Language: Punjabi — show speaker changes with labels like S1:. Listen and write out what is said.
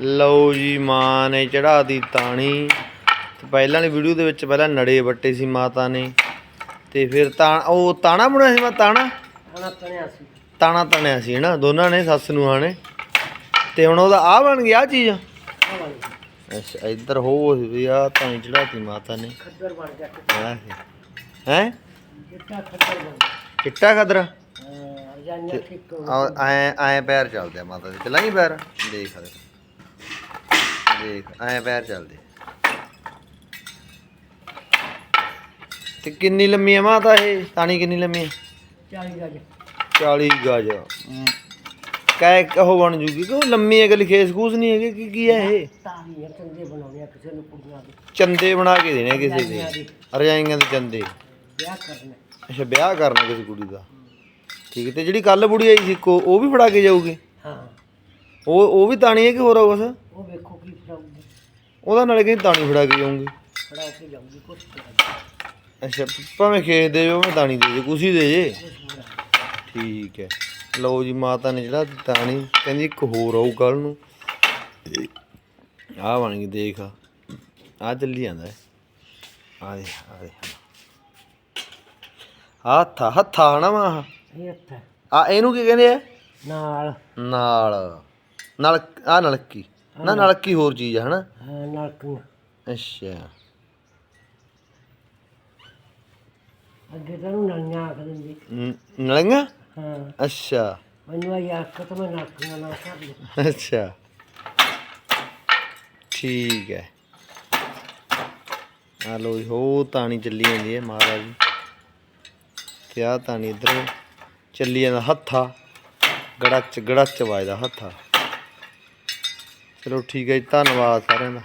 S1: ਲਓ ਜੀ ਮਾਂ ਨੇ ਚੜਾਤੀ ਤਾਣੀ। ਪਹਿਲਾਂ ਵਾਲੀ ਵੀਡੀਓ ਦੇ ਵਿੱਚ ਪਹਿਲਾਂ ਨੜੇ ਵੱਟੇ ਸੀ ਮਾਤਾ ਨੇ। ਤੇ ਫਿਰ ਤਾਂ ਉਹ ਤਾਣਾ ਬਣਾਇਆ ਸੀ ਮੈਂ ਤਾਣਾ?
S2: ਆਣਾ ਤਣਿਆ ਸੀ।
S1: ਤਾਣਾ ਤਣਿਆ ਸੀ ਨਾ ਦੋਨਾਂ ਨੇ ਸੱਸ ਨੂੰ ਨੇ। ਤੇ ਹੁਣ ਉਹਦਾ ਆ ਬਣ ਗਿਆ ਚੀਜ਼? ਅੱਛਾ ਇੱਧਰ ਹੋ ਵੀ ਆ ਤਾਣੀ ਚੜਾਤੀ ਮਾਤਾ ਨੇ।
S2: ਖੱਦਰ ਬਣ ਗਿਆ
S1: ਹੈ।
S2: ਜਿੱਟਾ ਖੱਦਰ
S1: ਚਿੱਟਾ ਖਦਰਾ? ਐ ਐ ਪੈਰ ਚੱਲਦੇ ਆ ਮਾਤਾ ਦੇ। ਚਲਾਈ ਪੈਰ? ਦੇਖ ਦੇ ਦੇਖ ਐ ਪੈਰ ਚੱਲਦੇ। ਤੇ ਕਿੰਨੀ ਲੰਮੀ ਆ ਮਾਤਾ ਇਹ? ਤਾਣੀ ਕਿੰਨੀ ਲੰਮੀ ਆ
S2: 40 ਗਜ।
S1: 40 ਗਜ। ਕੈ ਕਹੋ ਬਣ ਜੂਗੀ ਕਿ ਉਹ ਲੰਮੀ ਹੈ ਕਿ ਲਿਖੇ ਸਕੂਸ ਨਹੀਂ ਹੈਗੇ? ਕੀ ਕੀ ਹੈ ਇਹ?
S2: ਤਾਲੀਆਂ ਚੰਗੇ ਬਣਾਉਣੇ ਆ ਕਿਸੇ ਨੂੰ ਕੁੜੀਆਂ ਦੇ।
S1: ਚੰਦੇ ਬਣਾ ਕੇ ਦੇਣੇ ਕਿਸੇ ਦੇ। ਰਜਾਈਆਂ ਦੇ। ਚੰਦੇ।
S2: ਵਿਆਹ ਕਰਨਾ।
S1: ਅੱਛਾ ਵਿਆਹ ਕਰਨਾ ਕਿਸੇ ਕੁੜੀ ਦਾ। ਠੀਕ ਹੈ ਤੇ ਜਿਹੜੀ ਕੱਲ ਬੁੜੀ ਆਈ ਸੀ ਕੋ ਉਹ ਵੀ ਫੜਾ ਕੇ ਜਾਊਗੀ?
S2: ਹਾਂ।
S1: ਉਹ ਉਹ ਵੀ ਤਾਣੀ ਹੈ ਕਿ ਹੋਰ ਆ ਕੁਛ
S2: ਉਹ ਵੇਖੋ ਕੀ ਫੜਾਉਂਦੀ
S1: ਉਹਦਾ ਨਾਲੇ ਕਹਿੰਦੀ ਤਾਣੀ ਫੜਾ ਕੇ ਜਾਊਂਗੀ।
S2: ਫੜਾ ਕੇ ਜਾਊਗੀ ਕੁਛ
S1: ਅੱਛਾ ਭਾਵੇਂ ਖੇਤ ਦੇ ਤਾਣੀ ਦੇ ਜੇ ਕੁਸੀ ਦੇ ਜੇ। ਠੀਕ ਹੈ। ਲਓ ਜੀ ਮਾਤਾ ਨੇ ਜਿਹੜਾ ਤਾਣੀ ਕਹਿੰਦੀ ਇੱਕ ਹੋਰ ਆਊ ਕੱਲ ਨੂੰ। ਆਹ ਬਣ ਗਈ ਦੇਖ। ਆ ਚੱਲੀ ਜਾਂਦਾ। ਹੈ ਆ ਦੇ ਆ ਦੇ ਹੱਥਾ ਹੱਥਾ ਹਨਾ ਵਾ
S2: ਇਹ ਇੱਥੇ
S1: ਆ ਇਹਨੂੰ ਕੀ ਕਹਿੰਦੇ ਆ?
S2: ਨਾਲ।
S1: ਨਾਲ। ਨਲ ਆ ਨਲਕੀ। ਨਾ ਨਲਕੀ ਹੋਰ ਚੀਜ਼ ਹੈ ਹਨਾ?
S2: ਹਾਂ, ਨਲਕੀਆਂ
S1: ਅੱਛਾ।
S2: ਅੱਗੇ ਤਾਂ ਨੂੰ ਨਲੀਆਂ ਆਖ ਦਿੰਦੀ।
S1: ਨ- ਨਲੀਆਂ?
S2: ਹਾਂ।
S1: ਅੱਛਾ।
S2: ਮੈਨੂੰ ਆਈ ਆਖ ਤਾਂ ਮੈਂ ਨਲਕੀਆਂ ਨਾਲ ਕਰ ਲਈ।
S1: ਅੱਛਾ। ਠੀਕ ਹੈ ਆ ਲੋ ਜੀ ਹੋ ਤਾਣੀ ਚੱਲੀ ਜਾਂਦੀ ਹੈ ਮਹਾਰਾਜ ਜੀ। ਤੇ ਆ ਤਾਣੀ ਇਧਰੋਂ ਚੱਲੀ ਜਾਂਦਾ ਹੱਥਾ। ਗੜਾਚ ਗੜਾਚ ਵੱਜਦਾ ਹੱਥਾ। ਚਲੋ ਠੀਕ ਹੈ ਜੀ ਧੰਨਵਾਦ ਸਾਰਿਆਂ ਦਾ।